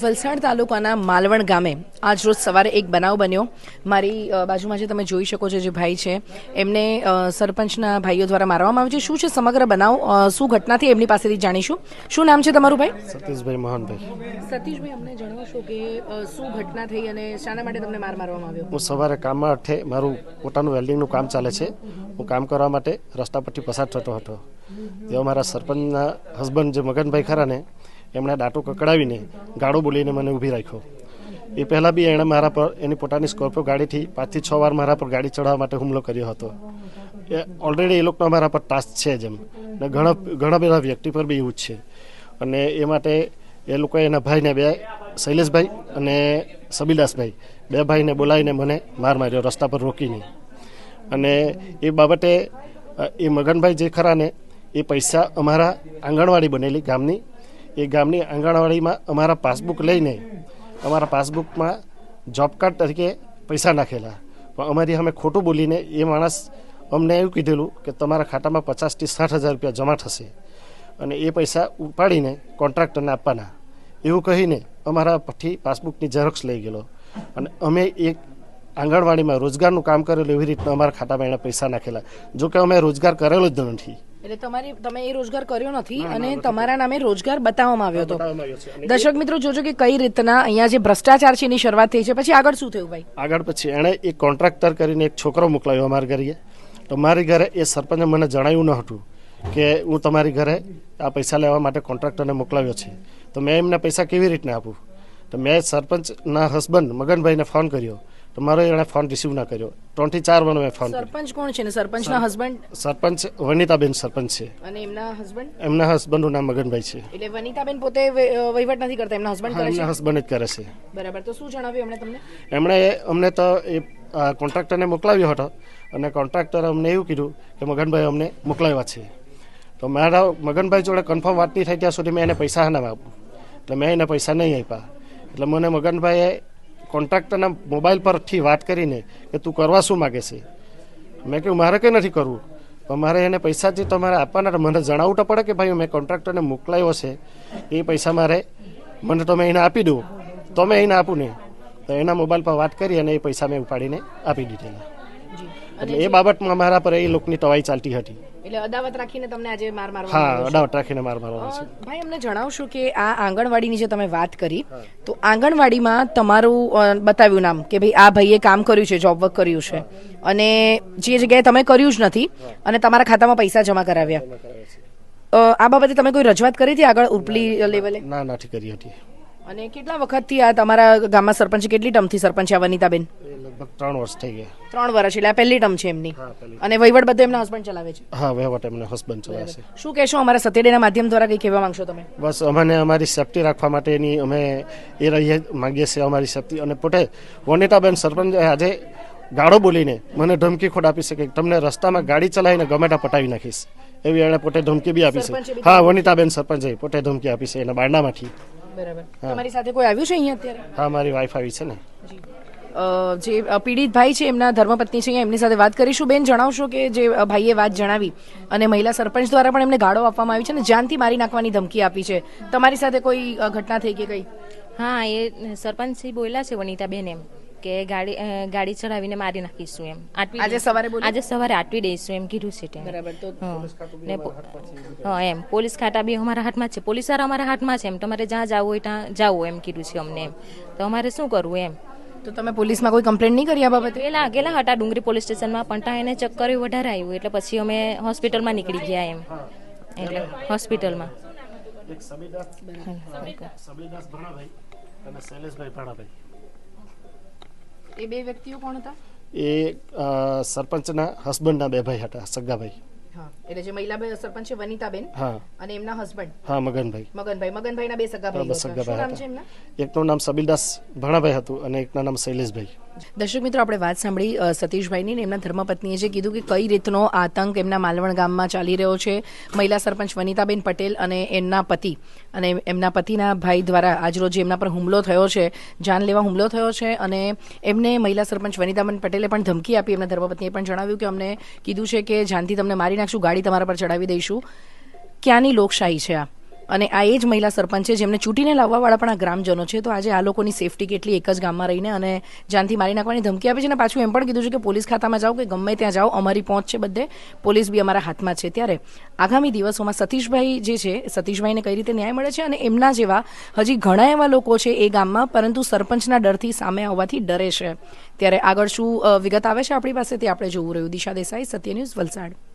વલસાડ તાલુકાના માલવણ ગામે આજ રોજ સવારે એક બનાવ બન્યો. મારી બાજુમાં જે તમે જોઈ શકો છો જે ભાઈ છે એમને સરપંચના ભાઈઓ દ્વારા મારવામાં આવ્યું છે. શું છે સમગ્ર બનાવ? શું ઘટનાથી એમની પાસેથી જાણીશું? શું નામ છે તમારું ભાઈ? સતીશભાઈ મોહનભાઈ. સતીશભાઈ અમને જણાવશો કે શું ઘટના થઈ અને શાના માટે તમને માર મારવામાં આવ્યો? હું સવારે કામમાં અઠે મારું પોતાનું વેલ્ડિંગનું કામ ચાલે છે. હું કામ કરવા માટે રસ્તા પરથી પસાર થતો હતો. તેઓ મારા સરપંચના હસબન્ડ જે મગનભાઈ ખરા ને એમણે દાંટો કકડાવીને ગાળો બોલીને મને ઊભી રાખ્યો. એ પહેલાં બી એણે મારા પર, એની પોતાની સ્કોર્પિયો ગાડીથી પાંચથી છ વાર મારા પર ગાડી ચડાવવા માટે હુમલો કર્યો હતો. એ ઓલરેડી એ લોકોનો મારા પર ટાસ્ક છે જેમ ને ઘણા ઘણા બધા વ્યક્તિ પર બી એવું જ છે. અને એ માટે એ લોકોએ એના ભાઈને બે, શૈલેષભાઈ અને સબીદાસભાઈ બે ભાઈને બોલાવીને મને માર માર્યો રસ્તા પર રોકીને. અને એ બાબતે એ મગનભાઈ જે ખરા ને, એ પૈસા અમારા આંગણવાડી બનેલી ગામની એ ગામની આંગણવાડીમાં અમારા પાસબુક લઈને અમારા પાસબુકમાં જોબ કાર્ડ તરીકે પૈસા નાખેલા. પણ અમારી અમે ખોટું બોલીને એ માણસ અમને એવું કીધેલું કે તમારા ખાતામાં પચાસથી સાઠ હજાર રૂપિયા જમા થશે અને એ પૈસા ઉપાડીને કોન્ટ્રાક્ટરને આપવાના. એવું કહીને અમારા પછી પાસબુકની ઝેરોક્ષ લઈ ગયેલો. અને અમે એક આંગણવાડીમાં રોજગારનું કામ કરેલું એવી રીતના અમારા ખાતામાં એણે પૈસા નાખેલા. જોકે અમે રોજગાર કરેલો જ નથી. એટલે તમારી તમે એ રોજગાર કર્યો નથી અને તમારા નામે રોજગાર બતાવવામાં આવ્યો હતો. દર્શક મિત્રો જોજો કે કઈ રીતના અહીંયા જે ભ્રષ્ટાચાર છે એની શરૂઆત થઈ છે. પછી આગળ શું થયું ભાઈ? આગળ પછી એણે એક કોન્ટ્રાક્ટર કરીને એક છોકરો મોકલાવ્યો અમારા ઘરે. તો મારી ઘરે એ સરપંચે મને જણાવ્યું ન હતું કે હું તમારી ઘરે આ પૈસા લેવા માટે કોન્ટ્રાક્ટરને મોકલાવ્યો છે. તો મેં એમને પૈસા કેવી રીતના આપું? તો મેં સરપંચના હસબન્ડ મગનભાઈને ફોન કર્યો. તો મારો એણે ફોન રિસીવ ના કર્યો. ત્રણથી ચાર વાર મેં ફોન સરપંચ કોણ છે ને? સરપંચના હસબન્ડ સરપંચ વનિતાબેન સરપંચ છે. અને એમના હસબન્ડ એમના હસબન્ડનું નામ મગનભાઈ છે. એટલે વનિતાબેન પોતે વહીવટ નથી કરતા એમના હસબન્ડ કરે છે? હસબન્ડ જ કરે છે. બરાબર તો શું જણાવ્યું એમણે તમને? એમણે અમને તો એ કોન્ટ્રાક્ટરને મોકલાવ્યો હતો અને કોન્ટ્રાક્ટરે અમને એવું કીધું કે મગનભાઈ અમને મોકલાવ્યા છે. તો મારા મગનભાઈ જોડે કન્ફર્મ વાત નહીં થાય ત્યાં સુધી મેં એને પૈસા ના આપું એટલે મેં એને પૈસા નહીં આપ્યા. એટલે મને મગનભાઈએ કોન્ટ્રાક્ટરના મોબાઈલ પરથી વાત કરીને કે તું કરવા શું માગે છે? મેં કહ્યું, મારે કંઈ નથી કરવું. પણ મારે એને પૈસા જે તમારે આપવાના મને જણાવવું તો પડે કે ભાઈ, મેં કોન્ટ્રાક્ટરને મોકલાવ્યો છે. એ પૈસા મારે મને તમે એને આપી દો. તો મેં એને આપું ને. તો એના મોબાઈલ પર વાત કરી અને એ પૈસા મેં ઉપાડીને આપી દીધેલા. એટલે એ બાબતમાં મારા પર એ લોકોની તવાઈ ચાલતી હતી. એટલે અદાવત રાખીને તમને આજે માર મારવા હા અદાવત રાખીને માર મારવા છે. ભાઈ અમને જણાવશો કે આ આંગણવાડીની જે તમે વાત કરી તો આંગણવાડીમાં તમારું બતાવ્યું નામ કે ભાઈ આ ભાઈએ કામ કર્યું છે જોબ વર્ક કર્યું છે. અને જે જગ્યાએ તમે કર્યું જ નથી અને તમારા ખાતામાં પૈસા જમા કરાવ્યા. આ બાબતે તમે કોઈ રજૂઆત કરી હતી આગળ ઉપલી લેવલે? ના નથી કરી હતી. અને કેટલા વખતથી આ તમારા ગામમાં સરપંચ કેટલી ટર્મથી સરપંચ આ વનિતાબેન લગભગ ત્રણ વર્ષ થઈ ગયા. ત્રણ વર્ષ એટલે આ પહેલી ટર્મ છે એમની. હા પહેલી અને વહીવટ બધું એમના હસબન્ડ ચલાવે છે? હા વહીવટ એમને હસબન્ડ ચલાવે છે. શું કહેશો અમારા સતેડેના માધ્યમ દ્વારા કંઈ કહેવા માંગશો તમે? બસ અમને અમારી સેફટી રાખવા માટેની અમે એ રહીએ માંગીએ છીએ અમારી સેફટી અને પોતે વનિતાબેન સરપંચ આજે ગાળો બોલીને મને ધમકી ખોટ આપી શકે તમને રસ્તામાં ગાડી ચલાવીને ગમેટા પટાવી નાખીશ. એવી એણે પોતે ધમકી બી આપી છે. હા વનિતાબેન સરપંચે પોતે ધમકી આપી છે એના બારણામાંથી. બરાબર. તમારી સાથે કોઈ આવ્યું છે અહીંયા અત્યારે? હા મારી વાઈફ આવી છે ને. જે પીડિત ભાઈ છે એમના ધર્મપત્ની છે એમની સાથે વાત કરીશું. બેન જણાવશો કે જે ભાઈએ વાત જણાવી અને મહિલા સરપંચ દ્વારા પણ એમને ગાળો આપવામાં આવી છે અને જાનથી મારી નાખવાની ધમકી આપી છે. તમારી સાથે કોઈ ઘટના થઈ કે કઈ? હા એ સરપંચશ્રી બોલ્યા છે વનિતાબેન એમ કે ગાડી ગાડી ચડાવીને મારી નાખીશું એમ. આટવી આજે સવારે આજે સવારે આટવી દઈશું એમ કીધું છે ત્યાં. બરાબર તો હા. ને હા એમ. પોલીસ ખાતા બી અમારા હાથમાં જ છે. પોલીસવાળા અમારા હાથમાં છે એમ. તમારે જ્યાં જવું હોય ત્યાં જવું એમ કીધું છે અમને એમ. તો અમારે શું કરવું એમ? તો તમે પોલીસમાં કોઈ કમ્પ્લેન નહીં કરી આ બાબતે? પેલા ગયેલા હતા ડુંગરી પોલીસ સ્ટેશનમાં પણ ત્યાં એને ચક્કર વધારે આવ્યું એટલે પછી અમે હોસ્પિટલમાં નીકળી ગયા એમ. એટલે હોસ્પિટલમાં. એક સબીદાસ સબીદાસ ભણાભાઈ અને શૈલેષભાઈ ભણાભાઈ. એ બે વ્યક્તિઓ કોણ હતા? એ સરપંચના હસબન્ડના બે ભાઈ હતા સગ્ગાભાઈ હા એટલે જે મહિલા સરપંચ છે વનિતાબેન હા. અને એમના હસબન્ડ હા મગનભાઈ. મગનભાઈ. મગનભાઈના બે સગા ભાઈ સગા નામ છે એમના? એકનું નામ સબીલદાસ ભણાભાઈ હતું અને એકના નામ શૈલેષભાઈ. દર્શક મિત્રો, આપણે વાત સાંભળી સતીશભાઈની ને એમના ધર્મપત્નીએ જે કીધું કે કઈ રીતનો આતંક એમના માલવણ ગામમાં ચાલી રહ્યો છે. મહિલા સરપંચ વનિતાબેન પટેલ અને એમના પતિ અને એમના પતિના ભાઈ દ્વારા આજરોજ એમના પર હુમલો થયો છે જાન લેવા હુમલો થયો છે અને એમને મહિલા સરપંચ વનિતાબેન પટેલે પણ ધમકી આપી. એમના ધર્મપત્નીએ પણ જણાવ્યું કે અમને કીધું છે કે જાનથી તમને મારી નાખશું, ગાડી તમારા પર ચડાવી દઈશું. ક્યાંની લોકશાહી છે આ? અને આ એ જ મહિલા સરપંચ છે જેમને ચૂંટીને લાવવાવાળા પણ આ ગ્રામજનો છે. તો આજે આ લોકોની સેફટી કેટલી એક જ ગામમાં રહીને અને જાનથી મારી નાખવાની ધમકી આપી છે અને પાછું એમ પણ કીધું છે કે પોલીસ ખાતામાં જાઓ કે ગમે ત્યાં જાઓ, અમારી પહોંચ છે બધે. પોલીસ બી અમારા હાથમાં છે. ત્યારે આગામી દિવસોમાં સતીશભાઈ જે છે, સતીશભાઈને કઈ રીતે ન્યાય મળે છે અને એમના જેવા હજી ઘણા એવા લોકો છે એ ગામમાં, પરંતુ સરપંચના ડરથી સામે આવવાથી ડરે છે. ત્યારે આગળ શું વિગત આવે છે આપણી પાસે? તે આપણે જોવું રહ્યું. દિશા દેસાઈ, સત્ય ન્યૂઝ વલસાડ.